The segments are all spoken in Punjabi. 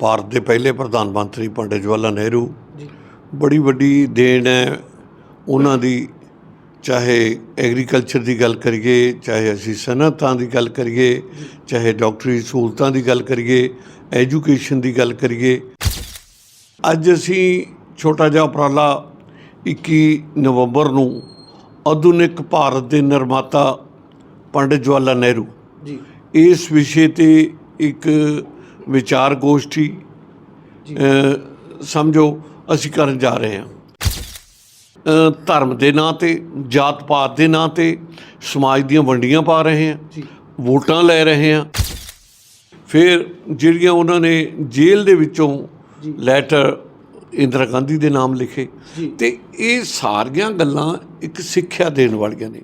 ਭਾਰਤ ਦੇ ਪਹਿਲੇ ਪ੍ਰਧਾਨ ਮੰਤਰੀ ਪੰਡਿਤ ਜਵਾਹਰ ਲਾਲ ਨਹਿਰੂ ਜੀ। ਬੜੀ ਵੱਡੀ ਦੇਣ ਹੈ। ਉਹਨਾਂ ਦੀ ਚਾਹੇ ਐਗਰੀਕਲਚਰ ਦੀ ਗੱਲ ਕਰੀਏ ਚਾਹੇ ਅਸੀਂ ਸਨਅਤਾਂ ਦੀ ਗੱਲ ਕਰੀਏ ਚਾਹੇ ਡਾਕਟਰੀ ਸਹੂਲਤਾਂ ਦੀ ਗੱਲ ਕਰੀਏ ਐਜੂਕੇਸ਼ਨ ਦੀ ਗੱਲ ਕਰੀਏ। ਅੱਜ ਅਸੀਂ ਛੋਟਾ ਜਿਹਾ ਉਪਰਾਲਾ 21 ਨਵੰਬਰ ਨੂੰ ਆਧੁਨਿਕ ਭਾਰਤ ਦੇ ਨਿਰਮਾਤਾ ਪੰਡਿਤ ਜਵਾਹਰ ਲਾਲ ਨਹਿਰੂ ਜੀ। ਇਸ ਵਿਸ਼ੇ ਤੇ ਇੱਕ ਵਿਚਾਰ ਗੋਸ਼ਟੀ ਸਮਝੋ ਅਸੀਂ ਕਰਨ ਜਾ ਰਹੇ ਹਾਂ। ਧਰਮ ਦੇ ਨਾਂ ਤੇ ਜਾਤ ਪਾਤ ਦੇ ਨਾਂ ਤੇ ਸਮਾਜ ਦੀਆਂ ਵੰਡੀਆਂ ਪਾ ਰਹੇ ਹਾਂ ਵੋਟਾਂ ਲੈ ਰਹੇ ਹਾਂ। ਫਿਰ ਜਿਹੜੀਆਂ ਉਹਨਾਂ ਨੇ ਜੇਲ੍ਹ ਦੇ ਵਿੱਚੋਂ। ਲੈਟਰ ਇੰਦਰਾ ਗਾਂਧੀ ਦੇ ਨਾਮ ਲਿਖੇ। ਤੇ ਇਹ ਸਾਰੀਆਂ ਗੱਲਾਂ ਇੱਕ ਸਿੱਖਿਆ ਦੇਣ ਵਾਲੀਆਂ ਨੇ।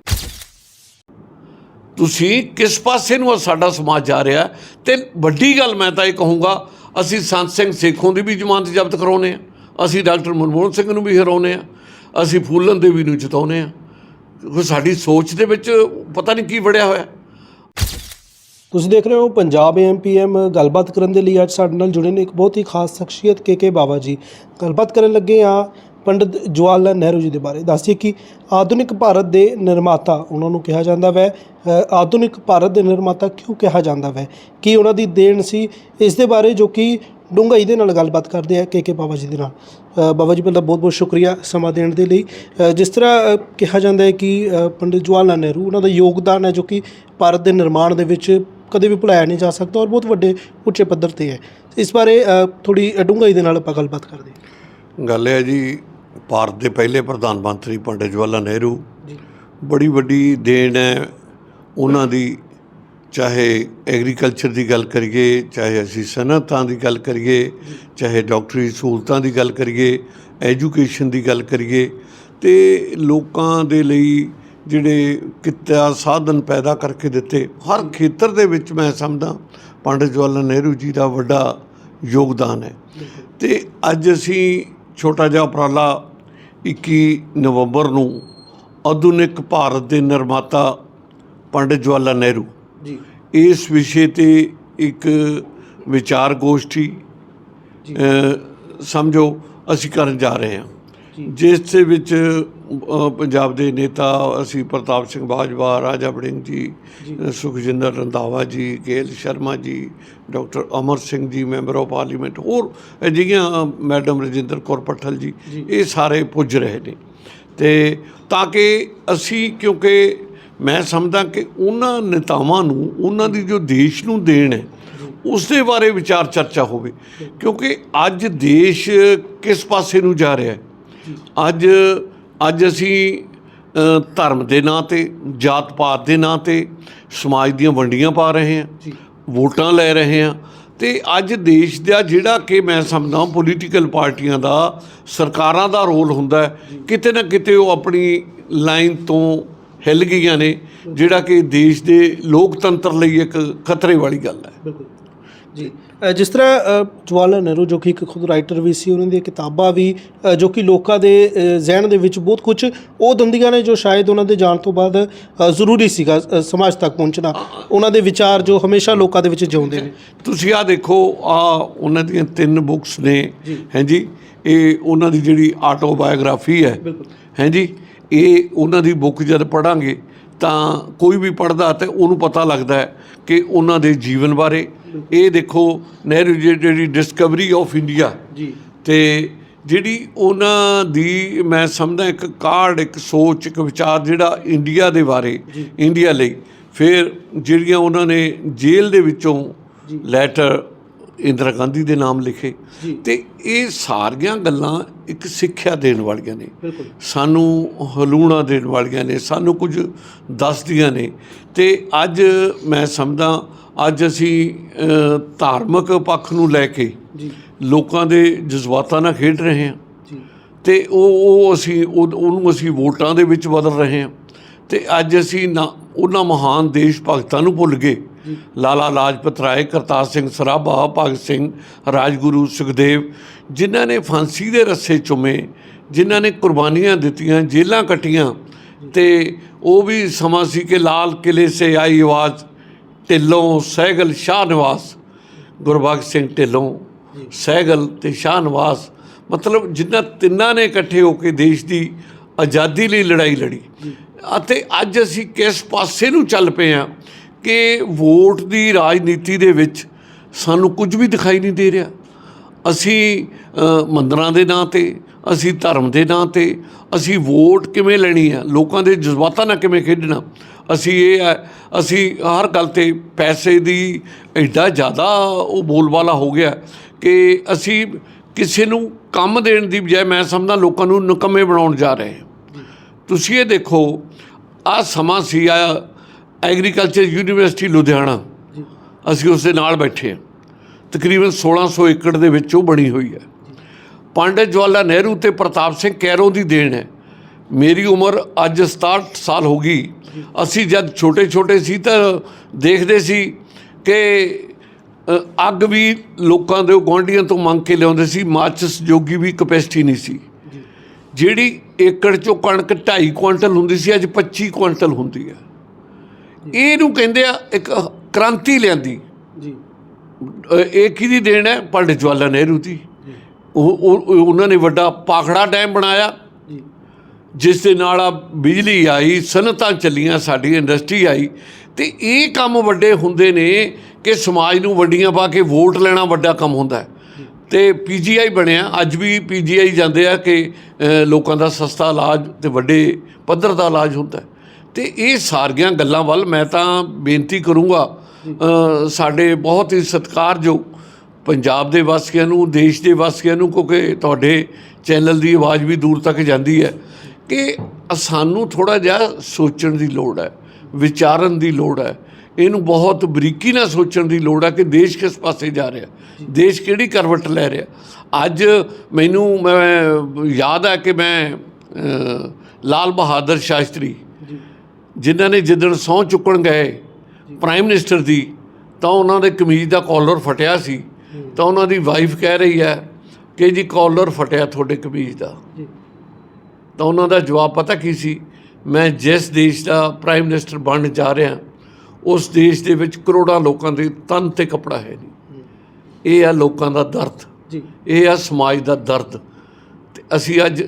ਤੁਸੀਂ ਕਿਸ ਪਾਸੇ ਨੂੰ ਸਾਡਾ ਸਮਾਜ ਜਾ ਰਿਹਾ ਹੈ? ਤੇ ਵੱਡੀ ਗੱਲ ਮੈਂ ਤਾਂ ਇਹ ਕਹੂੰਗਾ, ਅਸੀਂ ਸੰਤ ਸਿੰਘ ਸੇਖੋਂ ਦੀ ਵੀ ਜ਼ਮਾਨਤ ਜ਼ਬਤ ਕਰਾਉਨੇ ਆ ਅਸੀਂ ਡਾਕਟਰ ਮਨਮੋਹਨ ਸਿੰਘ ਨੂੰ ਵੀ ਹਰਾਉਨੇ ਆ ਅਸੀਂ ਫੂਲਨ ਦੇਵੀ ਨੂੰ ਜਿਤਾਉਨੇ ਆ ਕਿਉਂਕਿ ਸਾਡੀ ਸੋਚ ਦੇ ਵਿੱਚ ਪਤਾ ਨਹੀਂ ਕੀ ਵੜਿਆ ਹੋਇਆ। ਤੁਸੀਂ ਦੇਖ ਰਹੇ ਹੋ ਪੰਜਾਬ ਐਮਪੀਐਮ ਗੱਲਬਾਤ ਕਰਨ ਦੇ ਲਈ ਅੱਜ ਸਾਡੇ ਨਾਲ ਜੁੜੇ ਨੇ ਇੱਕ ਬਹੁਤ ਹੀ ਖਾਸ ਸ਼ਖਸੀਅਤ ਕੇ ਕੇ ਬਾਬਾ ਜੀ। ਗੱਲਬਾਤ ਕਰਨ ਲੱਗੇ ਆ ਪੰਡਿਤ ਜਵਾਹਰ ਲਾਲ ਨਹਿਰੂ ਜੀ ਦੇ ਬਾਰੇ ਦੱਸਦੀ ਕਿ ਆਧੁਨਿਕ ਭਾਰਤ ਦੇ ਨਿਰਮਾਤਾ ਉਹਨਾਂ ਨੂੰ ਕਿਹਾ ਜਾਂਦਾ ਵੈ। ਆਧੁਨਿਕ ਭਾਰਤ ਦੇ ਨਿਰਮਾਤਾ ਕਿਉਂ ਕਿਹਾ ਜਾਂਦਾ ਵੈ? ਕੀ ਉਹਨਾਂ ਦੀ ਦੇਣ ਸੀ? ਇਸ ਦੇ ਬਾਰੇ ਜੋ ਕਿ ਡੂੰਘਾਈ ਦੇ ਨਾਲ ਗੱਲਬਾਤ ਕਰਦੇ ਆ ਕੇ ਕੇ ਬਾਬਾ ਜੀ ਦੇ ਨਾਲ। ਬਾਬਾ ਜੀ ਪਹਿਲਾਂ ਬਹੁਤ ਬਹੁਤ ਸ਼ੁਕਰੀਆ ਸਮਾਂ ਦੇਣ ਦੇ ਲਈ। ਜਿਸ ਤਰ੍ਹਾਂ ਕਿਹਾ ਜਾਂਦਾ ਹੈ ਕਿ ਪੰਡਿਤ ਜਵਾਹਰ ਲਾਲ ਨਹਿਰੂ ਉਹਨਾਂ ਦਾ ਯੋਗਦਾਨ ਹੈ ਜੋ ਕਿ ਭਾਰਤ ਦੇ ਨਿਰਮਾਣ ਦੇ ਵਿੱਚ ਕਦੇ ਵੀ ਭੁਲਾਇਆ ਨਹੀਂ ਜਾ ਸਕਦਾ ਔਰ ਬਹੁਤ ਵੱਡੇ ਉੱਚੇ ਪੱਧਰ ਤੇ ਹੈ। ਇਸ ਬਾਰੇ ਥੋੜੀ ਡੂੰਘਾਈ ਦੇ ਨਾਲ ਆਪਾਂ ਗੱਲਬਾਤ ਕਰਦੇ ਹਾਂ। ਗੱਲ ਹੈ ਜੀ ਭਾਰਤ ਦੇ ਪਹਿਲੇ ਪ੍ਰਧਾਨ ਮੰਤਰੀ ਪੰਡਿਤ ਜਵਾਹਰ ਲਾਲ ਨਹਿਰੂ ਜੀ। ਬੜੀ ਵੱਡੀ ਦੇਣ ਹੈ। ਉਹਨਾਂ ਦੀ ਚਾਹੇ ਐਗਰੀਕਲਚਰ ਦੀ ਗੱਲ ਕਰੀਏ ਚਾਹੇ ਅਸੀਂ ਸਨਅਤਾਂ ਦੀ ਗੱਲ ਕਰੀਏ ਚਾਹੇ ਡਾਕਟਰੀ ਸਹੂਲਤਾਂ ਦੀ ਗੱਲ ਕਰੀਏ ਐਜੂਕੇਸ਼ਨ ਦੀ ਗੱਲ ਕਰੀਏ ਤੇ ਲੋਕਾਂ ਦੇ ਲਈ ਜਿਹੜੇ ਕਿੱਤਾ ਸਾਧਨ ਪੈਦਾ ਕਰਕੇ ਦਿੱਤੇ ਹਰ ਖੇਤਰ ਦੇ ਵਿੱਚ ਮੈਂ ਸਮਝਦਾ ਪੰਡਿਤ ਜਵਾਹਰ ਲਾਲ ਨਹਿਰੂ ਜੀ ਦਾ ਵੱਡਾ ਯੋਗਦਾਨ ਹੈ। ਤੇ ਅੱਜ ਅਸੀਂ ਛੋਟਾ ਜਿਹਾ ਉਪਰਾਲਾ 21 ਨਵੰਬਰ ਨੂੰ ਆਧੁਨਿਕ ਭਾਰਤ ਦੇ ਨਿਰਮਾਤਾ ਪੰਡਿਤ ਜਵਾਹਰ ਲਾਲ ਨਹਿਰੂ। ਜੀ। ਇਸ ਵਿਸ਼ੇ ਤੇ ਇੱਕ ਵਿਚਾਰ ਗੋਸ਼ਟੀ ਸਮਝੋ ਅਸੀਂ ਕਰਨ ਜਾ ਰਹੇ ਹਾਂ। ਜਿਸ ਦੇ ਵਿੱਚ ਪੰਜਾਬ ਦੇ ਨੇਤਾ ਅਸੀਂ ਪ੍ਰਤਾਪ ਸਿੰਘ ਬਾਜਵਾ ਰਾਜਾ ਵੜਿੰਗ ਜੀ Sukhjinder Randhawa ji ਕੇਲ Sharma ji doctor Amar Singh ji member of parliament ਹੋਰ ਅ, ਮੈਡਮ ਰਜਿੰਦਰ ਕੌਰ ਪੱਠਲ ਜੀ। ਇਹ ਸਾਰੇ ਪੁੱਜ ਰਹੇ ਨੇ। ਤੇ ਤਾਂ ਕਿ ਅਸੀਂ ਕਿਉਂਕਿ ਮੈਂ ਸਮਝਦਾ ਕਿ ਉਹਨਾਂ ਨੇਤਾਵਾਂ ਨੂੰ ਉਹਨਾਂ ਦੀ ਜੋ ਦੇਸ਼ ਨੂੰ ਦੇਣ ਹੈ ਉਸ ਦੇ ਬਾਰੇ ਵਿਚਾਰ ਚਰਚਾ ਹੋਵੇ। ਕਿਉਂਕਿ ਅੱਜ ਦੇਸ਼ ਕਿਸ ਪਾਸੇ ਨੂੰ ਜਾ ਰਿਹਾ ਹੈ? ਅੱਜ ਅੱਜ ਅਸੀਂ ਧਰਮ ਦੇ ਨਾਂ ਤੇ ਜਾਤ ਪਾਤ ਦੇ ਨਾਂ ਤੇ ਸਮਾਜ ਦੀਆਂ ਵੰਡੀਆਂ ਪਾ ਰਹੇ ਹਾਂ ਵੋਟਾਂ ਲੈ ਰਹੇ ਹਾਂ ਤੇ ਅੱਜ ਦੇਸ਼ ਦਾ ਜਿਹੜਾ ਕਿ ਮੈਂ ਸਮਝਦਾ ਪੋਲੀਟੀਕਲ ਪਾਰਟੀਆਂ ਦਾ ਸਰਕਾਰਾਂ ਦਾ ਰੋਲ ਹੁੰਦਾ ਹੈ। ਕਿਤੇ ਨਾ ਕਿਤੇ ਉਹ ਆਪਣੀ ਲਾਈਨ ਤੋਂ ਹਿੱਲ ਗਈਆਂ ਨੇ ਜਿਹੜਾ ਕਿ ਦੇਸ਼ ਦੇ ਲੋਕਤੰਤਰ ਲਈ ਇੱਕ ਖਤਰੇ ਵਾਲੀ ਗੱਲ ਹੈ। ਬਿਲਕੁਲ। ਜੀ। ਜਿਸ ਤਰ੍ਹਾਂ ਜਵਾਹਰ ਨਹਿਰੂ ਜੋ ਕਿ ਇੱਕ ਖੁਦ ਰਾਈਟਰ ਵੀ ਸੀ ਉਹਨਾਂ ਦੀਆਂ ਕਿਤਾਬਾਂ ਵੀ ਜੋ ਕਿ ਲੋਕਾਂ ਦੇ ਜ਼ਿਹਨ ਦੇ ਵਿੱਚ ਬਹੁਤ ਕੁਝ ਉਹ ਦੰਦੀਆਂ ਨੇ ਜੋ ਸ਼ਾਇਦ ਉਹਨਾਂ ਦੇ ਜਾਣ ਤੋਂ ਬਾਅਦ ਜ਼ਰੂਰੀ ਸੀਗਾ ਸਮਾਜ ਤੱਕ ਪਹੁੰਚਣਾ। ਉਹਨਾਂ ਦੇ ਵਿਚਾਰ ਜੋ ਹਮੇਸ਼ਾ ਲੋਕਾਂ ਦੇ ਵਿੱਚ ਜਿਉਂਦੇ ਨੇ। ਤੁਸੀਂ ਆ ਦੇਖੋ ਆ ਉਹਨਾਂ ਦੀਆਂ ਤਿੰਨ ਬੁੱਕਸ ਨੇ। ਹਾਂਜੀ ਇਹ ਉਹਨਾਂ ਦੀ ਜਿਹੜੀ ਆਟੋਬਾਇਓਗ੍ਰਾਫੀ ਹੈ। ਹਾਂਜੀ ਇਹ ਉਹਨਾਂ ਦੀ ਬੁੱਕ ਜਦ ਪੜਾਂਗੇ ਤਾਂ ਕੋਈ ਵੀ ਪੜਦਾ ਤੇ ਉਹਨੂੰ ਪਤਾ ਲੱਗਦਾ ਹੈ ਕਿ ਉਹਨਾਂ ਦੇ ਜੀਵਨ ਬਾਰੇ ਇਹ ਦੇਖੋ ਨਹਿਰੂ ਜੀ ਜਿਹੜੀ ਡਿਸਕਵਰੀ ਆਫ ਇੰਡੀਆ ਜੀ ਤੇ ਜਿਹੜੀ ਉਹਨਾਂ ਦੀ ਮੈਂ ਸਮਝਦਾ ਇੱਕ ਕਾਰਡ ਇੱਕ ਸੋਚ ਇੱਕ ਵਿਚਾਰ ਜਿਹੜਾ ਇੰਡੀਆ ਦੇ ਬਾਰੇ। ਇੰਡੀਆ ਲਈ ਫਿਰ ਜਿਹੜੀਆਂ ਉਹਨਾਂ ਨੇ ਜੇਲ੍ਹ ਦੇ ਵਿੱਚੋਂ। ਲੈਟਰ ਇੰਦਰਾ ਗਾਂਧੀ ਦੇ ਨਾਮ ਲਿਖੇ। ਤੇ ਇਹ ਸਾਰੀਆਂ ਗੱਲਾਂ ਇੱਕ ਸਿੱਖਿਆ ਦੇਣ ਵਾਲੀਆਂ ਨੇ। ਸਾਨੂੰ ਹਲੂਣਾ ਦੇਣ ਵਾਲੀਆਂ ਨੇ ਸਾਨੂੰ ਕੁਝ ਦੱਸਦੀਆਂ ਨੇ ਤੇ ਅੱਜ ਮੈਂ ਸਮਝਦਾ ਅੱਜ ਅਸੀਂ ਧਾਰਮਿਕ ਪੱਖ ਨੂੰ ਲੈ ਕੇ ਲੋਕਾਂ ਦੇ ਜਜ਼ਬਾਤਾਂ ਨਾਲ ਖੇਡ ਰਹੇ ਹਾਂ। ਤੇ ਉਹ ਉਹ ਅਸੀਂ ਉਹ- ਉਹਨੂੰ ਅਸੀਂ ਵੋਟਾਂ ਦੇ ਵਿੱਚ ਬਦਲ ਰਹੇ ਹਾਂ। ਤੇ ਅੱਜ ਅਸੀਂ ਨਾ ਉਹਨਾਂ ਮਹਾਨ ਦੇਸ਼ ਭਗਤਾਂ ਨੂੰ ਭੁੱਲ ਗਏ। ਲਾਲਾ ਲਾਜਪਤ ਰਾਏ, ਕਰਤਾਰ ਸਿੰਘ ਸਰਾਭਾ, ਭਗਤ ਸਿੰਘ, ਰਾਜਗੁਰੂ ਸੁਖਦੇਵ, ਜਿਨ੍ਹਾਂ ਨੇ ਫਾਂਸੀ ਦੇ ਰੱਸੇ ਚੁੰਮੇ, ਜਿਨ੍ਹਾਂ ਨੇ ਕੁਰਬਾਨੀਆਂ ਦਿੱਤੀਆਂ ਜੇਲਾਂ ਕੱਟੀਆਂ ਤੇ ਉਹ ਵੀ ਸਮਾਂ ਸੀ ਕਿ ਲਾਲ ਕਿਲੇ ਸੇ ਆਈ ਆਵਾਜ਼, ਢਿੱਲੋਂ ਸਹਿਗਲ ਸ਼ਾਹ ਨਿਵਾਸ। ਗੁਰਬਖਸ਼ ਸਿੰਘ ਢਿੱਲੋਂ ਸਹਿਗਲ ਤੇ ਸ਼ਾਹਨਵਾਜ਼ ਮਤਲਬ ਜਿਨ੍ਹਾਂ ਤਿੰਨਾਂ ਨੇ ਇਕੱਠੇ ਹੋ ਕੇ ਦੇਸ਼ ਦੀ ਆਜ਼ਾਦੀ ਲਈ ਲੜਾਈ ਲੜੀ। ਅਤੇ ਅੱਜ ਅਸੀਂ ਕਿਸ ਪਾਸੇ ਨੂੰ ਚੱਲ ਪਏ ਹਾਂ? ਕਿ ਵੋਟ ਦੀ ਰਾਜਨੀਤੀ ਦੇ ਵਿੱਚ ਸਾਨੂੰ ਕੁਝ ਵੀ ਦਿਖਾਈ ਨਹੀਂ ਦੇ ਰਿਹਾ। ਅਸੀਂ ਮੰਦਰਾਂ ਦੇ ਨਾਂ ਤੇ, ਅਸੀਂ ਧਰਮ ਦੇ ਨਾਂ ਤੇ, ਅਸੀਂ ਵੋਟ ਕਿਵੇਂ ਲੈਣੀ ਆ ਲੋਕਾਂ ਦੇ ਜਜ਼ਬਾਤਾਂ ਨਾਲ ਕਿਵੇਂ ਖੇਡਣਾ, ਅਸੀਂ ਇਹ ਹੈ, ਅਸੀਂ ਹਰ ਗੱਲ ਤੇ ਪੈਸੇ ਦੀ ਐਡਾ ਜ਼ਿਆਦਾ ਉਹ ਬੋਲਬਾਲਾ ਹੋ ਗਿਆ ਕਿ ਅਸੀਂ ਕਿਸੇ ਨੂੰ ਕੰਮ ਦੇਣ ਦੀ ਬਜਾਏ ਮੈਂ ਸਮਝਦਾ ਲੋਕਾਂ ਨੂੰ ਨਕਮੇ ਬਣਾਉਣ ਜਾ ਰਹੇ ਹਾਂ। ਤੁਸੀਂ ਇਹ ਦੇਖੋ ਆ ਸਮਾਂ ਸੀ ਆ ਐਗਰੀਕਲਚਰ ਯੂਨੀਵਰਸਿਟੀ ਲੁਧਿਆਣਾ। ਅਸੀਂ ਉਸ ਦੇ ਨਾਲ ਬੈਠੇ ਹਾਂ। ਤਕਰੀਬਨ 1600 ਏਕੜ ਦੇ ਵਿੱਚ ਉਹ ਬਣੀ ਹੋਈ ਹੈ। ਪੰਡਿਤ ਜਵਾਹਰ ਲਾਲ ਨਹਿਰੂ ਤੇ ਪ੍ਰਤਾਪ ਸਿੰਘ ਕੈਰੋਂ ਦੀ ਦੇਣ ਹੈ। ਮੇਰੀ ਉਮਰ ਅੱਜ 67 ਸਾਲ ਹੋ ਗਈ। ਅਸੀਂ ਜਦ ਛੋਟੇ ਛੋਟੇ ਸੀ ਤਾਂ ਦੇਖਦੇ ਸੀ ਕਿ ਅੱਗ ਵੀ ਲੋਕਾਂ ਦੇ ਗੁਆਂਢੀਆਂ ਤੋਂ ਮੰਗ ਕੇ ਲਿਆਉਂਦੇ ਸੀ। ਮਾਚਿਸ ਜੋਗੀ ਵੀ ਕਪੈਸਿਟੀ ਨਹੀਂ ਸੀ। ਜਿਹੜੀ ਏਕੜ ਚੋਂ ਕਣਕ 2.5 ਕੁਇੰਟਲ ਹੁੰਦੀ ਸੀ ਅੱਜ 25 ਕੁਇੰਟਲ ਹੁੰਦੀ ਹੈ। ਇਹਨੂੰ ਕਹਿੰਦੇ ਆ ਇੱਕ ਕ੍ਰਾਂਤੀ ਲਿਆਂਦੀ। ਜੀ। ਇਹ ਕਿਹਦੀ ਦੇਣ ਹੈ? ਪੰਡਿਤ ਜਵਾਹਰ ਲਾਲ ਨਹਿਰੂ ਦੀ। ਉਹ ਉਹ- ਉਹ- ਉਹਨਾਂ ਨੇ ਵੱਡਾ ਪਾਖੜਾ ਡੈਮ ਬਣਾਇਆ। ਜੀ। ਜਿਸ ਦੇ ਨਾਲ ਆ ਬਿਜਲੀ ਆਈ ਸਨਅਤਾਂ ਚੱਲੀਆਂ ਸਾਡੀ ਇੰਡਸਟਰੀ ਆਈ। ਤੇ ਇਹ ਕੰਮ ਵੱਡੇ ਹੁੰਦੇ ਨੇ ਕਿ ਸਮਾਜ ਨੂੰ ਵੱਡੀਆਂ ਪਾ ਕੇ ਵੋਟ ਲੈਣਾ ਵੱਡਾ ਕੰਮ ਹੁੰਦਾ ਹੈ। ਤੇ ਪੀਜੀਆਈ ਬਣਿਆ। ਅੱਜ ਵੀ ਪੀਜੀਆਈ ਜਾਂਦੇ ਆ ਕਿ ਲੋਕਾਂ ਦਾ ਸਸਤਾ ਇਲਾਜ ਤੇ ਵੱਡੇ ਪੱਧਰ ਦਾ ਇਲਾਜ ਹੁੰਦਾ ਹੈ। ਤੇ ਇਹ ਸਾਰੀਆਂ ਗੱਲਾਂ ਵੱਲ ਮੈਂ ਤਾਂ ਬੇਨਤੀ ਕਰੂੰਗਾ ਸਾਡੇ ਬਹੁਤ ਹੀ ਸਤਿਕਾਰਯੋਗ ਪੰਜਾਬ ਦੇ ਵਾਸੀਆਂ ਨੂੰ ਦੇਸ਼ ਦੇ ਵਾਸੀਆਂ ਨੂੰ ਕਿਉਂਕਿ ਤੁਹਾਡੇ ਚੈਨਲ ਦੀ ਆਵਾਜ਼ ਵੀ ਦੂਰ ਤੱਕ ਜਾਂਦੀ ਹੈ ਕਿ ਸਾਨੂੰ ਥੋੜਾ ਜਿਹਾ ਸੋਚਣ ਦੀ ਲੋੜ ਹੈ ਵਿਚਾਰਨ ਦੀ ਲੋੜ ਹੈ। ਇਹਨੂੰ ਬਹੁਤ ਬਰੀਕੀ ਨਾਲ ਸੋਚਣ ਦੀ ਲੋੜ ਹੈ ਕਿ ਦੇਸ਼ ਕਿਸ ਪਾਸੇ ਜਾ ਰਿਹਾ ਦੇਸ਼ ਕਿਹੜੀ ਕਰਵਟ ਲੈ ਰਿਹਾ। ਅੱਜ ਮੈਨੂੰ ਮੈਂ ਯਾਦ ਹੈ ਕਿ ਮੈਂ ਲਾਲ ਬਹਾਦਰ ਸ਼ਾਸਤਰੀ ਜਿਨ੍ਹਾਂ ਨੇ ਜਿੱਦਣ ਸਹੁੰ ਚੁੱਕਣ ਗਏ ਪ੍ਰਾਈਮ ਮਿਨਿਸਟਰ ਦੀ ਤਾਂ ਉਹਨਾਂ ਦੇ ਕਮੀਜ਼ ਦਾ ਕਾਲਰ ਫਟਿਆ ਸੀ। ਤਾਂ ਉਹਨਾਂ ਦੀ ਵਾਈਫ ਕਹਿ ਰਹੀ ਹੈ ਕਿ ਜੀ ਕਾਲਰ ਫਟਿਆ ਤੁਹਾਡੇ ਕਮੀਜ਼ ਦਾ। ਤਾਂ ਉਹਨਾਂ ਦਾ ਜਵਾਬ ਪਤਾ ਕੀ ਸੀ? ਮੈਂ ਜਿਸ ਦੇਸ਼ ਦਾ ਪ੍ਰਾਈਮ ਮਿਨਿਸਟਰ ਬਣਨ ਜਾ ਰਿਹਾ ਉਸ ਦੇਸ਼ ਦੇ ਵਿੱਚ ਕਰੋੜਾਂ ਲੋਕਾਂ ਦੇ ਤਨ ਤੇ ਕਪੜਾ ਹੈ ਨਹੀਂ ਇਹ ਆ ਲੋਕਾਂ ਦਾ ਦਰਦ। ਜੀ। ਇਹ ਆ ਸਮਾਜ ਦਾ ਦਰਦ। ਤੇ ਅਸੀਂ ਅੱਜ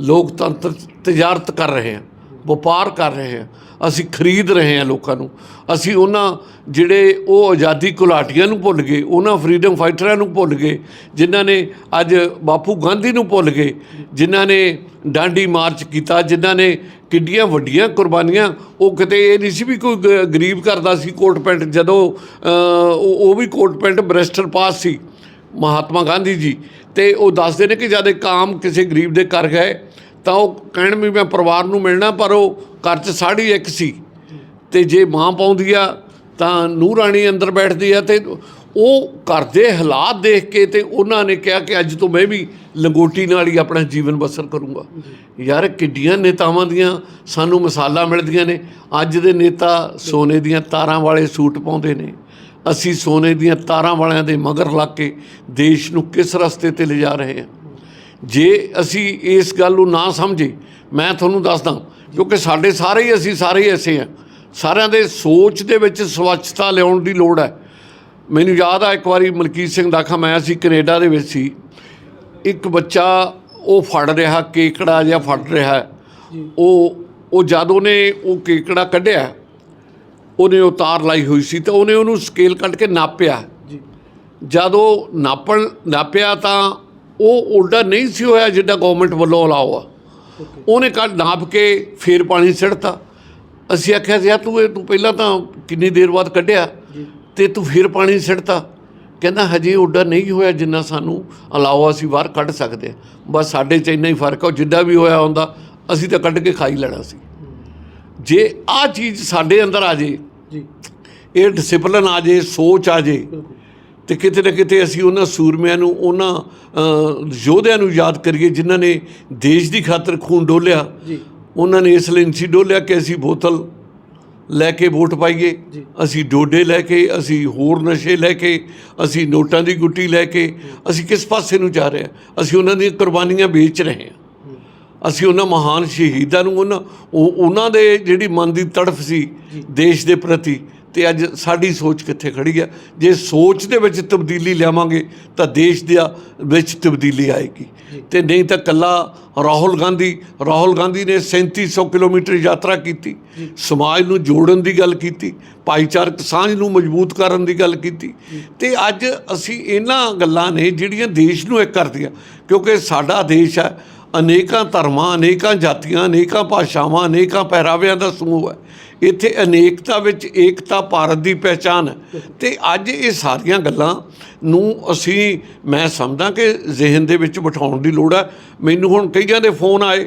ਲੋਕਤੰਤਰ ਤਜਾਰਤ ਕਰ ਰਹੇ ਹਾਂ। ਵਪਾਰ ਕਰ ਰਹੇ ਹਾਂ, ਅਸੀਂ ਖਰੀਦ ਰਹੇ ਹਾਂ ਲੋਕਾਂ ਨੂੰ। ਅਸੀਂ ਉਹਨਾਂ ਜਿਹੜੇ ਉਹ ਆਜ਼ਾਦੀ ਘੁਲਾਟੀਆਂ ਨੂੰ ਭੁੱਲ ਗਏ, ਉਹਨਾਂ ਫਰੀडम ਫਾਈਟਰਾਂ ਨੂੰ ਭੁੱਲ ਗਏ, ਜਿਨ੍ਹਾਂ ਨੇ ਅੱਜ ਬਾਪੂ ਗਾਂਧੀ ਨੂੰ ਭੁੱਲ ਗਏ, ਜਿਨ੍ਹਾਂ ਨੇ ਡਾਂਡੀ ਮਾਰਚ ਕੀਤਾ, ਜਿਨ੍ਹਾਂ ਨੇ ਕਿੱਡੀਆਂ ਵੱਡੀਆਂ ਕੁਰਬਾਨੀਆਂ, ਉਹ ਕਿਤੇ ਇਹ ਨਹੀਂ ਸੀ ਵੀ ਕੋਈ ਗ- ਗਰੀਬ ਕਰਦਾ ਸੀ ਕੋਟ ਪੈਂਟ, ਜਦੋਂ ਉਹ ਵੀ ਕੋਟ ਪੈਂਟ ਬ੍ਰੈਸਟਰ ਪਾਸ ਸੀ, ਮਹਾਤਮਾ ਗਾਂਧੀ ਜੀ। ਤੇ ਉਹ ਦੱਸਦੇ ਨੇ ਕਿ ਜਦ ਇਹ ਕਾਮ ਕਿਸੇ ਗਰੀਬ ਦੇ ਘਰ ਗਏ ਤਾਂ ਉਹ ਕਹਿਣ ਵੀ ਮੈਂ ਪਰਿਵਾਰ ਨੂੰ ਮਿਲਣਾ, ਪਰ ਉਹ ਘਰ 'ਚ ਸਾੜੀ ਇੱਕ ਸੀ। ਤੇ ਜੇ ਮਾਂ ਪਾਉਂਦੀ ਆ, ਤਾਂ ਨੂੰਹ ਰਾਣੀ ਅੰਦਰ ਬੈਠਦੀ ਆ ਤੇ ਉਹ ਘਰ ਦੇ ਹਾਲਾਤ ਦੇਖ ਕੇ ਤੇ ਉਹਨਾਂ ਨੇ ਕਿਹਾ ਕਿ ਅੱਜ ਤੋਂ ਮੈਂ ਵੀ ਲੰਗੋਟੀ ਨਾਲ ਹੀ ਆਪਣਾ ਜੀਵਨ ਬਸਰ ਕਰੂੰਗਾ। ਯਾਰ, ਕਿੱਡੀਆਂ ਨੇਤਾਵਾਂ ਦੀਆਂ ਸਾਨੂੰ ਮਿਸਾਲਾਂ ਮਿਲਦੀਆਂ ਨੇ। ਅੱਜ ਦੇ ਨੇਤਾ ਸੋਨੇ ਦੀਆਂ ਤਾਰਾਂ ਵਾਲੇ ਸੂਟ ਪਾਉਂਦੇ ਨੇ। ਅਸੀਂ ਸੋਨੇ ਦੀਆਂ ਤਾਰਾਂ ਵਾਲਿਆਂ ਦੇ ਮਗਰ ਲੱਗ ਕੇ ਦੇਸ਼ ਨੂੰ ਕਿਸ ਰਸਤੇ ਤੇ ਲਿਜਾ ਰਹੇ ਹਾਂ? ਜੇ ਅਸੀਂ ਇਸ ਗੱਲ ਨੂੰ ਨਾ ਸਮਝੇ ਮੈਂ ਤੁਹਾਨੂੰ ਦੱਸਦਾ ਕਿਉਂਕਿ ਸਾਡੇ ਸਾਰੇ ਹੀ ਅਸੀਂ ਸਾਰੇ ਹੀ ਐਸੇ ਆ ਸਾਰਿਆਂ ਦੇ ਸੋਚ ਦੇ ਵਿੱਚ ਸਵੱਛਤਾ ਲਿਆਉਣ ਦੀ ਲੋੜ ਹੈ। ਮੈਨੂੰ ਯਾਦ ਆ ਇੱਕ ਵਾਰੀ ਮਲਕੀਤ ਸਿੰਘ ਦਾਖਾ ਮੈਂ ਸੀ ਕੈਨੇਡਾ ਦੇ ਵਿੱਚ ਸੀ। ਇੱਕ ਬੱਚਾ ਉਹ ਫੜ ਰਿਹਾ ਕੇਕੜਾ ਜਿਹਾ ਫੜ ਰਿਹਾ। ਉਹ ਉਹ ਜਦ ਉਹਨੇ ਉਹ ਕੇਕੜਾ ਕੱਢਿਆ ਉਹਨੇ ਉਹ ਤਾਰ ਲਾਈ ਹੋਈ ਸੀ ਤਾਂ ਉਹਨੇ ਉਹਨੂੰ ਸਕੇਲ ਕੱਢ ਕੇ ਨਾਪਿਆ। ਜੀ। ਜਦ ਉਹ ਨਾਪਣ ਨਾਪਿਆ ਤਾਂ ਉਹ ਓਡਾ ਨਹੀਂ ਸੀ ਹੋਇਆ ਜਿੱਦਾਂ ਗਵਰਨਮੈਂਟ ਵੱਲੋਂ ਅਲਾਓ ਆ। ਉਹਨੇ ਕੱਢ ਨਾਪ ਕੇ ਫੇਰ ਪਾਣੀ ਸਿੱਟਤਾ ਅਸੀਂ ਆਖਿਆ ਸੀ ਯਾਰ ਤੂੰ ਇਹ ਤੂੰ ਪਹਿਲਾਂ ਤਾਂ ਕਿੰਨੀ ਦੇਰ ਬਾਅਦ ਕੱਢਿਆ? ਤੇ ਤੂੰ ਫੇਰ ਪਾਣੀ ਸਿੱਟਤਾ ਕਹਿੰਦਾ ਹਜੇ ਓਡਾ ਨਹੀਂ ਹੋਇਆ ਜਿੰਨਾ ਸਾਨੂੰ ਅਲਾਓ ਅਸੀਂ ਬਾਹਰ ਕੱਢ ਸਕਦੇ ਹਾਂ। ਬਸ ਸਾਡੇ 'ਚ ਇੰਨਾ ਹੀ ਫ਼ਰਕ ਆ ਜਿੱਦਾਂ ਵੀ ਹੋਇਆ ਹੁੰਦਾ ਅਸੀਂ ਤਾਂ ਕੱਢ ਕੇ ਖਾ ਹੀ ਲੈਣਾ ਸੀ। ਜੇ ਆਹ ਚੀਜ਼ ਸਾਡੇ ਅੰਦਰ ਆ ਜੇ ਜੀ। ਇਹ ਡਿਸਪਲਿਨ ਆ ਜੇ ਸੋਚ ਆ ਜੇ ਤੇ ਕਿਤੇ ਨਾ ਕਿਤੇ ਅਸੀਂ ਉਹਨਾਂ ਸੂਰਮਿਆਂ ਨੂੰ ਉਹਨਾਂ ਯੋਧਿਆਂ ਨੂੰ ਯਾਦ ਕਰੀਏ ਜਿਨ੍ਹਾਂ ਨੇ ਦੇਸ਼ ਦੀ ਖਾਤਰ ਖੂਨ ਡੋਲਿਆ। ਜੀ। ਉਹਨਾਂ ਨੇ ਇਸ ਲਈ ਨਹੀਂ ਡੋਲਿਆ ਕਿ ਅਸੀਂ ਬੋਤਲ ਲੈ ਕੇ ਵੋਟ ਪਾਈਏ। ਅਸੀਂ ਡੋਡੇ ਲੈ ਕੇ ਅਸੀਂ ਹੋਰ ਨਸ਼ੇ ਲੈ ਕੇ ਅਸੀਂ ਨੋਟਾਂ ਦੀ ਗੁੱਟੀ ਲੈ ਕੇ ਅਸੀਂ ਕਿਸ ਪਾਸੇ ਨੂੰ ਜਾ ਰਹੇ ਹਾਂ? ਅਸੀਂ ਉਹਨਾਂ ਦੀਆਂ ਕੁਰਬਾਨੀਆਂ ਵੇਚ ਰਹੇ ਹਾਂ। ਅਸੀਂ ਉਹਨਾਂ ਮਹਾਨ ਸ਼ਹੀਦਾਂ ਨੂੰ ਉਹਨਾਂ ਉਹ- ਉਹਨਾਂ ਦੇ ਜਿਹੜੀ ਮਨ ਦੀ ਤੜਫ ਸੀ ਦੇਸ਼ ਦੇ ਪ੍ਰਤੀ ਤੇ ਅੱਜ ਸਾਡੀ ਸੋਚ ਕਿੱਥੇ ਖੜੀ ਆ? ਜੇ ਸੋਚ ਦੇ ਵਿੱਚ ਤਬਦੀਲੀ ਲਿਆਵਾਂਗੇ ਤਾਂ ਦੇਸ਼ ਦੇ ਵਿੱਚ ਤਬਦੀਲੀ ਆਏਗੀ। ਤੇ ਨਹੀਂ ਤਾਂ ਕੱਲਾ ਰਾਹੁਲ ਗਾਂਧੀ ਰਾਹੁਲ ਗਾਂਧੀ ਨੇ 3700 ਕਿਲੋਮੀਟਰ ਯਾਤਰਾ ਕੀਤੀ ਸਮਾਜ ਨੂੰ ਜੋੜਨ ਦੀ ਗੱਲ ਕੀਤੀ ਭਾਈਚਾਰਕ ਸਾਂਝ ਨੂੰ ਮਜ਼ਬੂਤ ਕਰਨ ਦੀ ਗੱਲ ਕੀਤੀ। ਤੇ ਅੱਜ ਅਸੀਂ ਇਹਨਾਂ ਗੱਲਾਂ ਨੇ ਜਿਹੜੀਆਂ ਦੇਸ਼ ਨੂੰ ਇੱਕ ਕਰਦੀਆਂ ਕਿਉਂਕਿ ਸਾਡਾ ਦੇਸ਼ ਹੈ ਅਨੇਕਾਂ ਧਰਮਾਂ, ਅਨੇਕਾਂ ਜਾਤੀਆਂ, ਅਨੇਕਾਂ ਭਾਸ਼ਾਵਾਂ, ਅਨੇਕਾਂ ਪਹਿਰਾਵਿਆਂ ਦਾ ਸਮੂਹ ਹੈ। ਇੱਥੇ ਅਨੇਕਤਾ ਵਿੱਚ ਏਕਤਾ ਭਾਰਤ ਦੀ ਪਹਿਚਾਨ ਹੈ। ਤੇ ਅੱਜ ਇਹ ਸਾਰੀਆਂ ਗੱਲਾਂ ਨੂੰ ਅਸੀਂ, ਮੈਂ ਸਮਝਦਾ ਕਿ ਜ਼ਿਹਨ ਦੇ ਵਿੱਚ ਬਿਠਾਉਣ ਦੀ ਲੋੜ ਹੈ। ਮੈਨੂੰ ਹੁਣ ਕਈਆਂ ਦੇ ਫੋਨ ਆਏ।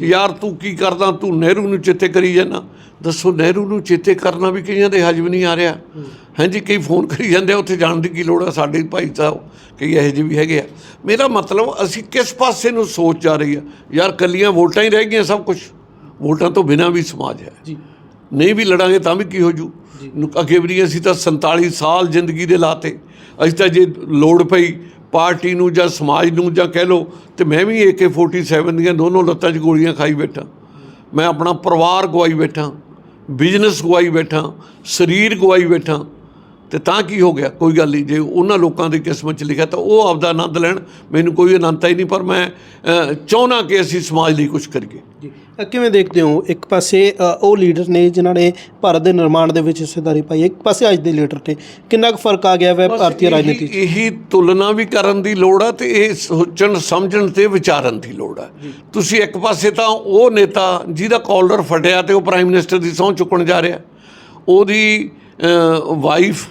ਯਾਰ ਤੂੰ ਕੀ ਕਰਦਾ? ਤੂੰ ਨਹਿਰੂ ਨੂੰ ਚੇਤੇ ਕਰੀ ਜਾਂਦਾ। ਦੱਸੋ ਨਹਿਰੂ ਨੂੰ ਚੇਤੇ ਕਰਨਾ ਵੀ ਕਈਆਂ ਦੇ ਹਜਮ ਨਹੀਂ ਆ ਰਿਹਾ। ਹਾਂਜੀ ਕਈ ਫੋਨ ਕਰੀ ਜਾਂਦੇ ਉੱਥੇ ਜਾਣ ਦੀ ਕੀ ਲੋੜ ਆ? ਸਾਡੇ ਭਾਈ ਸਾਹਿਬ ਕਈ ਇਹੋ ਜਿਹੇ ਵੀ ਹੈਗੇ ਆ। ਮੇਰਾ ਮਤਲਬ ਅਸੀਂ ਕਿਸ ਪਾਸੇ ਨੂੰ ਸੋਚ ਜਾ ਰਹੀ ਆ? ਯਾਰ ਕੱਲੀਆਂ ਵੋਟਾਂ ਹੀ ਰਹਿ ਗਈਆਂ ਸਭ ਕੁਝ ਵੋਟਾਂ ਤੋਂ ਬਿਨਾਂ ਵੀ ਸਮਾਜ ਹੈ। ਜੀ। ਨਹੀਂ ਵੀ ਲੜਾਂਗੇ ਤਾਂ ਵੀ ਕੀ ਹੋ ਜੂ? ਅੱਗੇ ਵੀ ਅਸੀਂ ਤਾਂ 47 ਸਾਲ ਜ਼ਿੰਦਗੀ ਦੇ ਲਾਤੇ। ਅਸੀਂ ਤਾਂ ਜੇ ਲੋੜ ਪਈ ਪਾਰਟੀ ਨੂੰ ਜਾਂ ਸਮਾਜ ਨੂੰ ਜਾਂ ਕਹਿ ਲਓ ਤੇ ਮੈਂ ਵੀ AK47 ਦੀਆਂ ਦੋਨੋਂ ਲੱਤਾਂ 'ਚ ਗੋਲੀਆਂ ਖਾਈ ਬੈਠਾ। ਮੈਂ ਆਪਣਾ ਪਰਿਵਾਰ ਗਵਾਈ ਬੈਠਾ, ਬਿਜ਼ਨਸ ਗਵਾਈ ਬੈਠਾ, ਸਰੀਰ ਗਵਾਈ ਬੈਠਾ। ਤੇ ਤਾਂ ਕੀ ਹੋ ਗਿਆ? ਕੋਈ ਗੱਲ ਨਹੀਂ। ਜੇ ਉਹਨਾਂ ਲੋਕਾਂ ਦੀ ਕਿਸਮਤ 'ਚ ਲਿਖਿਆ ਤਾਂ ਉਹ ਆਪਦਾ ਆਨੰਦ ਲੈਣ। ਮੈਨੂੰ ਕੋਈ ਆਨੰਦਤਾ ਹੀ ਨਹੀਂ ਪਰ ਮੈਂ ਅ, ਚਾਹੁੰਦਾ ਕਿ ਅਸੀਂ ਸਮਾਜ ਲਈ ਕੁਝ ਕਰੀਏ। ਜੀ। ਕਿਵੇਂ ਦੇਖਦੇ ਹੋ? ਇੱਕ ਪਾਸੇ ਉਹ ਲੀਡਰ ਨੇ ਜਿਨ੍ਹਾਂ ਨੇ ਭਾਰਤ ਦੇ ਨਿਰਮਾਣ ਦੇ ਵਿੱਚ ਹਿੱਸੇਦਾਰੀ ਪਾਈ ਇੱਕ ਪਾਸੇ ਅੱਜ ਦੇ ਲੀਡਰ ਨੇ ਕਿੰਨਾ ਕੁ ਫ਼ਰਕ ਆ ਗਿਆ ਹੈ ਭਾਰਤੀ ਰਾਜਨੀਤੀ 'ਚ? ਇਹੀ ਤੁਲਨਾ ਵੀ ਕਰਨ ਦੀ ਲੋੜ ਆ ਤੇ ਇਹ ਸੋਚਣ ਸਮਝਣ ਤੇ ਵਿਚਾਰਨ ਦੀ ਲੋੜ ਆ। ਤੁਸੀਂ ਇੱਕ ਪਾਸੇ ਤਾਂ ਉਹ ਨੇਤਾ ਜਿਹਦਾ ਕਾਲਰ ਫਟਿਆ ਤੇ ਉਹ ਪ੍ਰਾਈਮ ਮਿਨਿਸਟਰ ਦੀ ਸਹੁੰ ਚੁੱਕਣ ਜਾ ਰਿਹਾ। ਉਹਦੀ ਵਾਈਫ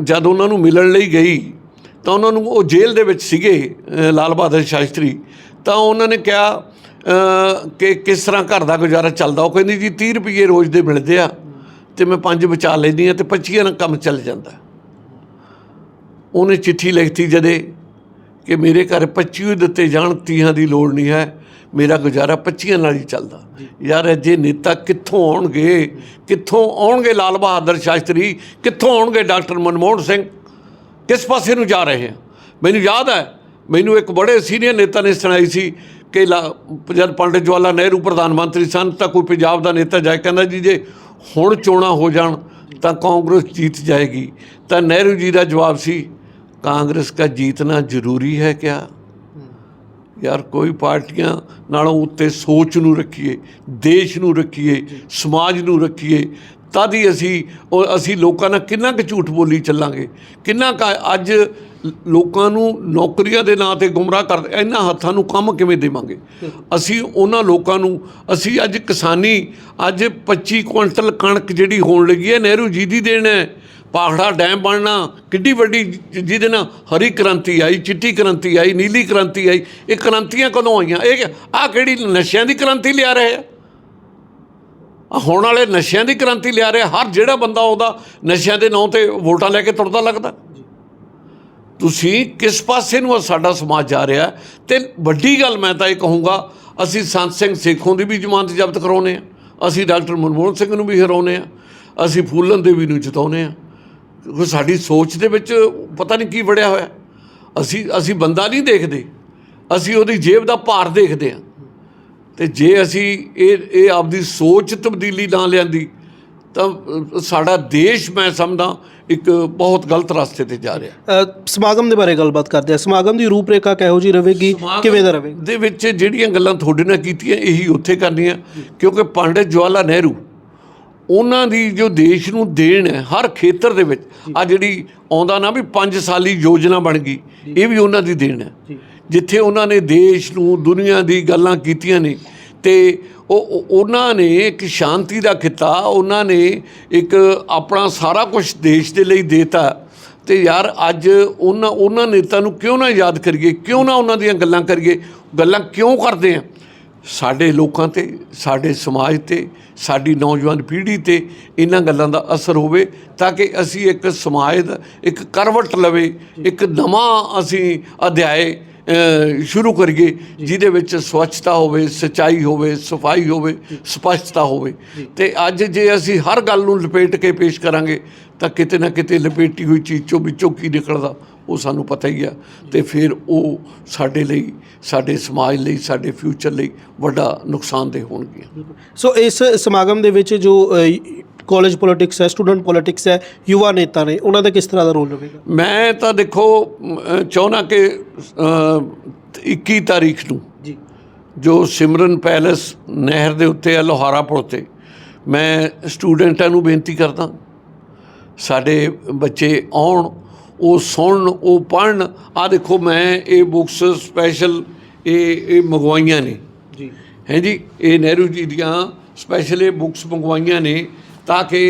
ਜਦ ਉਹਨਾਂ ਨੂੰ ਮਿਲਣ ਲਈ ਗਈ, ਤਾਂ ਉਹਨਾਂ ਨੂੰ ਉਹ ਜੇਲ੍ਹ ਦੇ ਵਿੱਚ ਸੀਗੇ ਲਾਲ ਬਹਾਦਰ ਸ਼ਾਸਤਰੀ। ਤਾਂ ਉਹਨਾਂ ਨੇ ਕਿਹਾ ਕਿ ਕਿਸ ਤਰ੍ਹਾਂ ਘਰ ਦਾ ਗੁਜ਼ਾਰਾ ਚੱਲਦਾ? ਉਹ ਕਹਿੰਦੀ ਜੀ 30 ਰੁਪਏ ਰੋਜ਼ ਦੇ ਮਿਲਦੇ ਆ, ਤੇ ਮੈਂ ਪੰਜ ਬਚਾ ਲੈਂਦੀ ਆ ਤੇ 25 ਨਾਲ ਕੰਮ ਚੱਲ ਜਾਂਦਾ। ਉਹਨੇ ਚਿੱਠੀ ਲਿਖਤੀ ਜਦੇ ਕਿ ਮੇਰੇ ਘਰ 25 ਦਿੱਤੇ ਜਾਣ, ਤੀਹਾਂ ਦੀ ਲੋੜ ਨਹੀਂ ਹੈ। ਮੇਰਾ ਗੁਜ਼ਾਰਾ 25 ਨਾਲ ਹੀ ਚੱਲਦਾ। ਯਾਰ ਅਜੇ ਨੇਤਾ ਕਿੱਥੋਂ ਆਉਣਗੇ? ਕਿੱਥੋਂ ਆਉਣਗੇ ਲਾਲ ਬਹਾਦਰ ਸ਼ਾਸਤਰੀ? ਕਿੱਥੋਂ ਆਉਣਗੇ ਡਾਕਟਰ ਮਨਮੋਹਨ ਸਿੰਘ? ਕਿਸ ਪਾਸੇ ਨੂੰ ਜਾ ਰਹੇ ਆ? ਮੈਨੂੰ ਯਾਦ ਹੈ, ਮੈਨੂੰ ਇੱਕ ਬੜੇ ਸੀਨੀਅਰ ਨੇਤਾ ਨੇ ਸੁਣਾਈ ਸੀ ਕਿ ਲਾ- ਜਦ ਪੰਡਿਤ ਜਵਾਹਰ ਨਹਿਰੂ ਪ੍ਰਧਾਨ ਮੰਤਰੀ ਸਨ ਤਾਂ ਕੋਈ ਪੰਜਾਬ ਦਾ ਨੇਤਾ ਜਾ ਕਹਿੰਦਾ ਜੀ ਜੇ ਹੁਣ ਚੋਣਾਂ ਹੋ ਜਾਣ ਤਾਂ ਕਾਂਗਰਸ ਜੀਤ ਜਾਏਗੀ। ਤਾਂ ਨਹਿਰੂ ਜੀ ਦਾ ਜਵਾਬ ਸੀ, ਕਾਂਗਰਸ ਦਾ ਜੀਤਣਾ ਜ਼ਰੂਰੀ ਹੈ ਕਿਆ? ਯਾਰ ਕੋਈ ਪਾਰਟੀਆਂ ਨਾਲੋਂ ਉੱਤੇ ਸੋਚ ਨੂੰ ਰੱਖੀਏ, ਦੇਸ਼ ਨੂੰ ਰੱਖੀਏ, ਸਮਾਜ ਨੂੰ ਰੱਖੀਏ, ਤਦ ਹੀ ਅਸੀਂ ਅਸੀਂ ਲੋਕਾਂ ਨਾਲ ਕਿੰਨਾ ਕੁ ਝੂਠ ਬੋਲੀ ਚੱਲਾਂਗੇ? ਕਿੰਨਾ ਕੁ ਅੱਜ ਲੋਕਾਂ ਨੂੰ ਨੌਕਰੀਆਂ ਦੇ ਨਾਂ ਤੇ ਗੁੰਮਰਾਹ ਕਰ, ਇਹਨਾਂ ਹੱਥਾਂ ਨੂੰ ਕੰਮ ਕਿਵੇਂ ਦੇਵਾਂਗੇ? ਅਸੀਂ ਉਹਨਾਂ ਲੋਕਾਂ ਨੂੰ, ਅਸੀਂ ਅੱਜ ਕਿਸਾਨੀ, ਅੱਜ 25 ਕੁਇੰਟਲ ਕਣਕ ਜਿਹੜੀ ਹੋਣ ਲੱਗੀ ਹੈ, ਨਹਿਰੂ ਜੀ ਦੀ ਦੇਣ ਹੈ। ਪਾਖੜਾ ਡੈਮ ਬਣਨਾ, ਕਿੱਡੀ ਵੱਡੀ ਜਿਹਦੇ ਨਾਲ ਹਰੀ ਕ੍ਰਾਂਤੀ ਆਈ, ਚਿੱਟੀ ਕ੍ਰਾਂਤੀ ਆਈ, ਨੀਲੀ ਕ੍ਰਾਂਤੀ ਆਈ, ਇਹ ਕ੍ਰਾਂਤੀਆਂ ਕਦੋਂ ਆਈਆਂ? ਇਹ ਆ ਕਿਹੜੀ ਨਸ਼ਿਆਂ ਦੀ ਕ੍ਰਾਂਤੀ ਲਿਆ ਰਹੇ ਆ ਹੁਣ ਵਾਲੇ ਨਸ਼ਿਆਂ ਦੀ ਕ੍ਰਾਂਤੀ ਲਿਆ ਰਿਹਾ, ਹਰ ਜਿਹੜਾ ਬੰਦਾ ਆਉਂਦਾ ਨਸ਼ਿਆਂ ਦੇ ਨਾਂ ਤੇ ਵੋਟਾਂ ਲੈ ਕੇ ਤੁਰਦਾ ਲੱਗਦਾ। ਤੁਸੀਂ ਕਿਸ ਪਾਸੇ ਨੂੰ ਸਾਡਾ ਸਮਾਜ ਜਾ ਰਿਹਾ? ਹੈ? ਤੇ ਵੱਡੀ ਗੱਲ ਮੈਂ ਤਾਂ ਇਹ ਕਹੂੰਗਾ, ਅਸੀਂ ਸੰਤ ਸਿੰਘ ਸੇਖੋਂ ਦੀ ਵੀ ਜ਼ਮਾਨਤ ਜ਼ਬਤ ਕਰਾਉਨੇ ਆ ਅਸੀਂ ਡਾਕਟਰ ਮਨਮੋਹਨ ਸਿੰਘ ਨੂੰ ਵੀ ਹਰਾਉਨੇ ਆ ਅਸੀਂ ਫੂਲਨ ਦੇਵੀ ਨੂੰ ਜਿਤਾਉਨੇ ਆ ਕਿਉਂਕਿ ਸਾਡੀ ਸੋਚ ਦੇ ਵਿੱਚ ਪਤਾ ਨਹੀਂ ਕੀ ਵੜਿਆ ਹੋਇਆ। ਅਸੀਂ ਅਸੀਂ ਬੰਦਾ ਨਹੀਂ ਦੇਖਦੇ। ਅਸੀਂ ਉਹਦੀ ਜੇਬ ਦਾ ਭਾਰ ਦੇਖਦੇ ਆ ਤੇ ਜੇ ਅਸੀਂ ਇਹ ਇਹ ਆਪਦੀ ਸੋਚ ਤਬਦੀਲੀ ਨਾ ਲਿਆਂਦੀ ਤਾਂ ਸਾਡਾ ਦੇਸ਼ ਮੈਂ ਸਮਝਦਾ ਇੱਕ ਬਹੁਤ ਗਲਤ ਰਸਤੇ ਤੇ ਜਾ ਰਿਹਾ। ਸਮਾਗਮ ਦੇ ਬਾਰੇ ਗੱਲਬਾਤ ਕਰਦੇ ਹਾਂ। ਸਮਾਗਮ ਦੀ ਰੂਪਰੇਖਾ ਕਿਹੋ ਜੀ ਰਹੇਗੀ? ਕਿਵੇਂ ਦਾ ਰਹੇਗਾ? ਦੇ ਵਿੱਚ ਜਿਹੜੀਆਂ ਗੱਲਾਂ ਤੁਹਾਡੇ ਨਾਲ ਕੀਤੀਆਂ ਇਹੀ ਉੱਥੇ ਕਰਨੀਆਂ। ਕਿਉਂਕਿ ਪੰਡਿਤ ਜਵਾਹਰ ਨਹਿਰੂ ਉਹਨਾਂ ਦੀ ਜੋ ਦੇਸ਼ ਨੂੰ ਦੇਣ ਹੈ ਹਰ ਖੇਤਰ ਦੇ ਵਿੱਚ ਆ ਜਿਹੜੀ ਆਉਂਦਾ ਨਾ ਵੀ 5 ਸਾਲੀ ਯੋਜਨਾ ਬਣ ਗਈ ਇਹ ਵੀ ਉਹਨਾਂ ਦੀ ਦੇਣ ਹੈ। ਜਿੱਥੇ ਉਹਨਾਂ ਨੇ ਦੇਸ਼ ਨੂੰ ਦੁਨੀਆ ਦੀ ਗੱਲਾਂ ਕੀਤੀਆਂ ਨੇ ਤੇ ਉਹ ਉਹ- ਉਹਨਾਂ ਨੇ ਇੱਕ ਸ਼ਾਂਤੀ ਦਾ ਖਿੱਤਾ ਉਹਨਾਂ ਨੇ ਇੱਕ ਆਪਣਾ ਸਾਰਾ ਕੁਝ ਦੇਸ਼ ਦੇ ਲਈ ਦੇਤਾ। ਤੇ ਯਾਰ ਅੱਜ ਉਹਨਾਂ ਉਹਨਾਂ ਨੇਤਾ ਨੂੰ ਕਿਉਂ ਨਾ ਯਾਦ ਕਰੀਏ ਕਿਉਂ ਨਾ ਉਹਨਾਂ ਦੀਆਂ ਗੱਲਾਂ ਕਰੀਏ ਗੱਲਾਂ ਕਿਉਂ ਕਰਦੇ ਆ? ਸਾਡੇ ਲੋਕਾਂ ਤੇ, ਸਾਡੇ ਸਮਾਜ ਤੇ, ਸਾਡੀ ਨੌਜਵਾਨ ਪੀੜ੍ਹੀ ਤੇ ਇਹਨਾਂ ਗੱਲਾਂ ਦਾ ਅਸਰ ਹੋਵੇ ਤਾਂ ਕਿ ਅਸੀਂ ਇੱਕ ਸਮਾਜ ਦਾ ਇੱਕ ਕਰਵਟ ਲਵੇ, ਇੱਕ ਨਵਾਂ ਅਸੀਂ ਅਧਿਆਏ ਸ਼ੁਰੂ ਕਰੀਏ, ਜਿਹਦੇ ਵਿੱਚ ਸਵੱਛਤਾ ਹੋਵੇ, ਸਚਾਈ ਹੋਵੇ, ਸਫ਼ਾਈ ਹੋਵੇ, ਸਪਸ਼ਟਤਾ ਹੋਵੇ। ਤੇ ਅੱਜ ਜੇ ਅਸੀਂ ਹਰ ਗੱਲ ਨੂੰ ਲਪੇਟ ਕੇ ਪੇਸ਼ ਕਰਾਂਗੇ ਤਾਂ ਕਿਤੇ ਨਾ ਕਿਤੇ ਲਪੇਟੀ ਹੋਈ ਚੀਜ਼ ਚੋਂ ਵਿੱਚੋਂ ਕੀ ਨਿਕਲਦਾ। ਉਹ ਸਾਨੂੰ ਪਤਾ ਹੀ ਆ ਤੇ ਫਿਰ ਉਹ ਸਾਡੇ ਲਈ ਸਾਡੇ ਸਮਾਜ ਲਈ ਸਾਡੇ ਫਿਊਚਰ ਲਈ ਵੱਡਾ ਨੁਕਸਾਨਦੇਹ ਹੋਣਗੀਆਂ। ਸੋ ਇਸ ਸਮਾਗਮ ਦੇ ਵਿੱਚ ਜੋ ਕਾਲਜ ਪੋਲਿਟਿਕਸ ਹੈ ਸਟੂਡੈਂਟ ਪੋਲਿਟਿਕਸ ਹੈ ਯੁਵਾ ਨੇਤਾ ਨੇ ਉਹਨਾਂ ਦਾ ਕਿਸ ਤਰ੍ਹਾਂ ਦਾ ਰੋਲ ਰਹੇਗਾ? ਮੈਂ ਤਾਂ ਦੇਖੋ ਚਾਹੁੰਦਾ ਕਿ ਅ, 21 ਤਾਰੀਖ ਨੂੰ ਜੀ। ਜੋ ਸਿਮਰਨ ਪੈਲਸ ਨਹਿਰ ਦੇ ਉੱਤੇ ਹੈ ਲੋਹਾਰਾ ਪੁਲ ਤੇ ਮੈਂ ਸਟੂਡੈਂਟਾਂ ਨੂੰ ਬੇਨਤੀ ਕਰਦਾ ਸਾਡੇ ਬੱਚੇ ਆਉਣ ਉਹ ਸੁਣਨ ਉਹ ਪੜ੍ਹਨ। ਆ ਦੇਖੋ ਮੈਂ ਇਹ ਬੁੱਕਸ ਸਪੈਸ਼ਲ ਇਹ ਇਹ ਮੰਗਵਾਈਆਂ ਨੇ। ਜੀ। ਹੈ ਜੀ? ਇਹ ਨਹਿਰੂ ਜੀ ਦੀਆਂ ਸਪੈਸ਼ਲ ਇਹ ਬੁੱਕਸ ਮੰਗਵਾਈਆਂ ਨੇ ਤਾਂ ਕਿ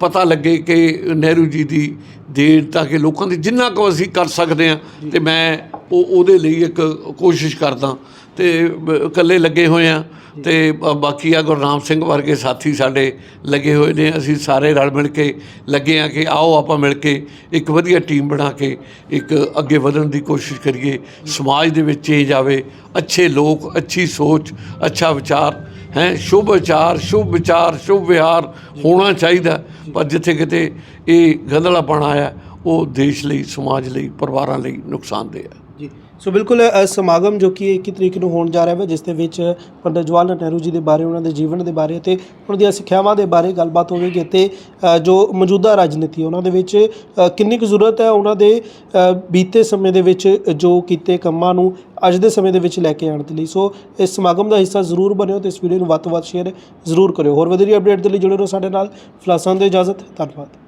ਪਤਾ ਲੱਗੇ ਕਿ ਨਹਿਰੂ ਜੀ ਦੀ ਦੇਣ ਤਾਂ ਕਿ ਲੋਕਾਂ ਦੀ ਜਿੰਨਾ ਕੁ ਅਸੀਂ ਕਰ ਸਕਦੇ ਹਾਂ ਤੇ ਮੈਂ ਉਹ ਉਹਦੇ ਲਈ ਇੱਕ ਕੋਸ਼ਿਸ਼ ਕਰਦਾ। ਤੇ ਇਕੱਲੇ ਲੱਗੇ ਹੋਏ ਆ ਤੇ ਬਾਕੀ ਆ ਗੁਰਨਾਮ ਸਿੰਘ ਵਰਗੇ ਸਾਥੀ ਸਾਡੇ ਲੱਗੇ ਹੋਏ ਨੇ। ਅਸੀਂ ਸਾਰੇ ਰਲ ਮਿਲ ਕੇ ਲੱਗੇ ਆ ਕਿ ਆਓ ਆਪਾਂ ਮਿਲ ਕੇ ਇੱਕ ਵਧੀਆ ਟੀਮ ਬਣਾ ਕੇ ਇੱਕ ਅੱਗੇ ਵਧਣ ਦੀ ਕੋਸ਼ਿਸ਼ ਕਰੀਏ। ਸਮਾਜ ਦੇ ਵਿੱਚ ਚੇਂਜ ਆਵੇ ਅੱਛੇ ਲੋਕ, ਅੱਛੀ ਸੋਚ, ਅੱਛਾ ਵਿਚਾਰ, ਹੈ, ਸ਼ੁਭ ਵਿਚਾਰ ਸ਼ੁਭ ਵਿਚਾਰ, ਸ਼ੁਭ ਵਿਹਾਰ ਹੋਣਾ ਚਾਹੀਦਾ। ਪਰ ਜਿੱਥੇ ਕਿਤੇ ਇਹ ਗੰਧਲਾਪਣ ਆਇਆ, ਉਹ ਦੇਸ਼ ਲਈ, ਸਮਾਜ ਲਈ, ਪਰਿਵਾਰਾਂ ਲਈ ਨੁਕਸਾਨਦੇਹ ਹੈ। ਸੋ ਬਿਲਕੁਲ ਅ, ਸਮਾਗਮ ਜੋ ਕਿ 21 ਤਰੀਕ ਨੂੰ ਹੋਣ ਜਾ ਰਿਹਾ ਹੈ ਜਿਸ ਦੇ ਵਿੱਚ ਪੰਡਿਤ ਜਵਾਹਰ ਲਾਲ ਨਹਿਰੂ ਜੀ ਦੇ ਬਾਰੇ ਉਹਨਾਂ ਦੇ ਜੀਵਨ ਦੇ ਬਾਰੇ ਅਤੇ ਉਹਨਾਂ ਦੀਆਂ ਸਿੱਖਿਆਵਾਂ ਦੇ ਬਾਰੇ ਗੱਲਬਾਤ ਹੋਵੇਗੀ ਅਤੇ ਅ, ਜੋ ਮੌਜੂਦਾ ਰਾਜਨੀਤੀ ਹੈ ਉਹਨਾਂ ਦੇ ਵਿੱਚ ਅ, ਕਿੰਨੀ ਕੁ ਜ਼ਰੂਰਤ ਹੈ ਉਹਨਾਂ ਦੇ ਅ, ਬੀਤੇ ਸਮੇਂ ਦੇ ਵਿੱਚ ਜੋ ਕੀਤੇ ਕੰਮਾਂ ਨੂੰ ਅੱਜ ਦੇ ਸਮੇਂ ਦੇ ਵਿੱਚ ਲੈ ਕੇ ਆਉਣ ਦੇ ਲਈ। ਸੋ ਇਸ ਸਮਾਗਮ ਦਾ ਹਿੱਸਾ ਜ਼ਰੂਰ ਬਣਿਓ ਤੇ ਇਸ ਵੀਡੀਓ ਨੂੰ ਵੱਧ ਤੋਂ ਵੱਧ ਸ਼ੇਅਰ ਜ਼ਰੂਰ ਕਰਿਓ। ਹੋਰ ਵਧੇਰੀ ਅਪਡੇਟ ਦੇ ਲਈ ਜੁੜੇ ਰਹੋ ਸਾਡੇ ਨਾਲ। ਫਲਾਸਾਂ ਦੇ ਇਜਾਜ਼ਤ। ਧੰਨਵਾਦ।